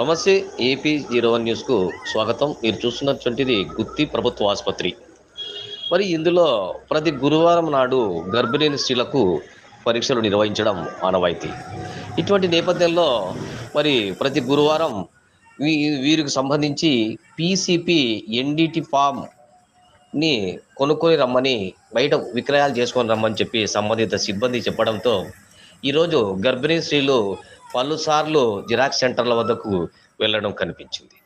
నమస్తే AP zero one న్యూస్కు స్వాగతం. మీరు చూస్తున్నటువంటిది గుత్తి ప్రభుత్వ ఆసుపత్రి. మరి ఇందులో ప్రతి గురువారం నాడు గర్భిణీ స్త్రీలకు పరీక్షలు నిర్వహించడం ఆనవాయితీ. ఇటువంటి నేపథ్యంలో మరి ప్రతి గురువారం వీ వీరికి సంబంధించి పీసీపీ ఎన్డిటి ఫామ్ని కొనుక్కొని రమ్మని బయట విక్రయాలు చేసుకొని రమ్మని చెప్పి సంబంధిత సిబ్బంది చెప్పడంతో ఈరోజు గర్భిణీ స్త్రీలు పలుసార్లు జిరాక్స్ సెంటర్ల వద్దకు వెళ్ళడం కనిపించింది.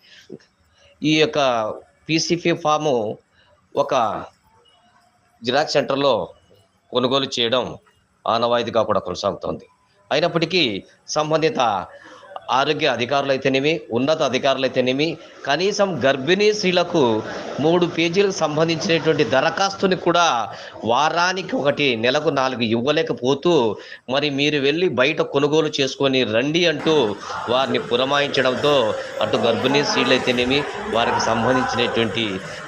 ఈ యొక్క పీసీపీ ఫాము ఒక జిరాక్స్ సెంటర్లో కొనుగోలు చేయడం ఆనవాయితీగా కూడా కొనసాగుతోంది. అయినప్పటికీ సంబంధిత ఆరోగ్య అధికారులు అయితేనేమి ఉన్నత అధికారులు అయితేనేమి కనీసం గర్భిణీ స్త్రీలకు మూడు పేజీలకు సంబంధించినటువంటి దరఖాస్తుని కూడా వారానికి ఒకటి నెలకు నాలుగు ఇవ్వలేకపోతూ మరి మీరు వెళ్ళి బయట కొనుగోలు చేసుకొని రండి అంటూ వారిని పురమాయించడంతో అటు గర్భిణీ స్త్రీలు అయితేనేమి వారికి సంబంధించినటువంటి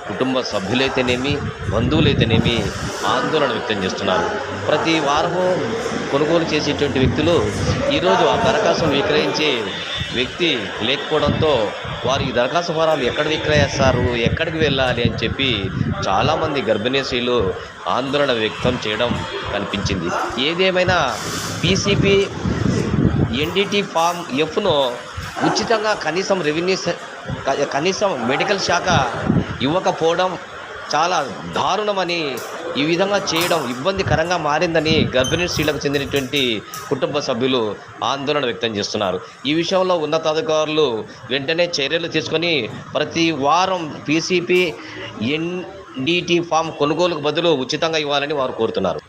కుటుంబ సభ్యులైతేనేమి బంధువులైతేనేమి ఆందోళన వ్యక్తం చేస్తున్నారు. ప్రతి వారము కొనుగోలు చేసేటువంటి వ్యక్తులు ఈరోజు ఆ దరఖాస్తు విక్రయించే వ్యక్తి లేకపోవడంతో వారు ఈ దరఖాస్తు ఫారాలు ఎక్కడ విక్రయిస్తారు ఎక్కడికి వెళ్ళాలి అని చెప్పి చాలామంది గర్భిణీ స్త్రీలు ఆందోళన వ్యక్తం చేయడం కనిపించింది. ఏదేమైనా పీసీపీ ఎన్డిటి ఫామ్ ఎఫ్ను ఉచితంగా కనీసం రెవెన్యూ కనీసం మెడికల్ శాఖ ఇవ్వకపోవడం చాలా దారుణమని ఈ విధంగా చేయడం ఇబ్బందికరంగా మారిందని గర్భిణీ స్త్రీలకు చెందినటువంటి కుటుంబ సభ్యులు ఆందోళన వ్యక్తం చేస్తున్నారు. ఈ విషయంలో ఉన్నతాధికారులు వెంటనే చర్యలు తీసుకొని ప్రతి వారం పీసీపీ ఎన్డిటి ఫామ్ కొనుగోలుకు బదులు ఉచితంగా ఇవ్వాలని వారు కోరుతున్నారు.